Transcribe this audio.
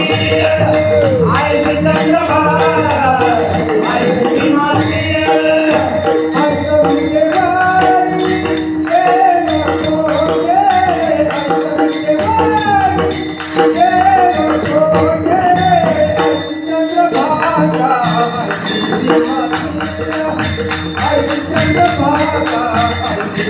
I'm gonna make you mine.